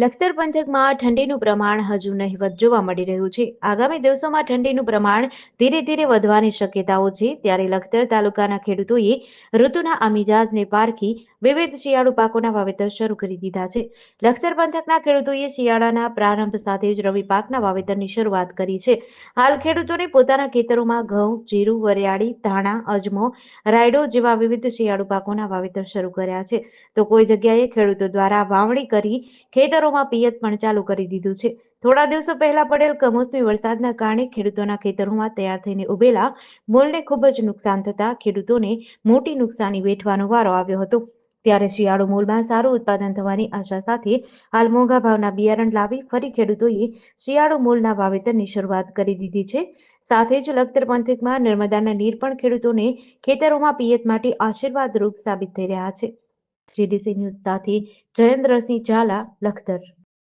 લખતર પંથકમાં ઠંડીનું પ્રમાણ હજુ નહિવત જોવા મળી રહ્યું છે. આગામી દિવસોમાં ઠંડીનું પ્રમાણ ધીરે ધીરે વધવાની શક્યતાઓ છે. ત્યારે લખતર તાલુકાના ખેડૂતોએ ઋતુના આ મિજાજને પારખી વિવિધ શિયાળુ પાકોના વાવેતર શરૂ કરી દીધા છે. લખતર પંથકના ખેડૂતોએ શિયાળાના પ્રારંભ સાથે જ રવિ પાકના વાવેતરની શરૂઆત કરી છે. હાલ ખેડૂતોને પોતાના ખેતરોમાં ઘઉં, જીરું, વરિયાળી, ધાણા, અજમો, રાયડો જેવા વિવિધ શિયાળુ પાકોના વાવેતર શરૂ કર્યા છે. તો કોઈ જગ્યાએ ખેડૂતો દ્વારા વાવણી કરી ખેતરોમાં પિયત પણ ચાલુ કરી દીધું છે. થોડા દિવસો પહેલા પડેલ કમોસમી વરસાદના કારણે ખેડૂતોના ખેતરોમાં તૈયાર થઈને ઉભેલા મૂળને ખૂબ જ નુકસાન થતા ખેડૂતોને મોટી નુકસાની વેઠવાનો વારો આવ્યો હતો. ત્યારે શિયાળુ મૂળમાં સારું ઉત્પાદન થવાની આશા સાથે હાલ મોંઘા ભાવના બિયારણ લાવી ફરી ખેડૂતોએ શિયાળુ મૂળના વાવેતરની શરૂઆત કરી દીધી છે. સાથે જ લખતર પંથકમાં નર્મદાના નીર પણ ખેડૂતોને ખેતરોમાં પિયત માટે આશીર્વાદરૂપ સાબિત થઈ રહ્યા છે. જીડીસી ન્યૂઝ સાથે જયેન્દ્રસિંહ ઝાલા, લખતર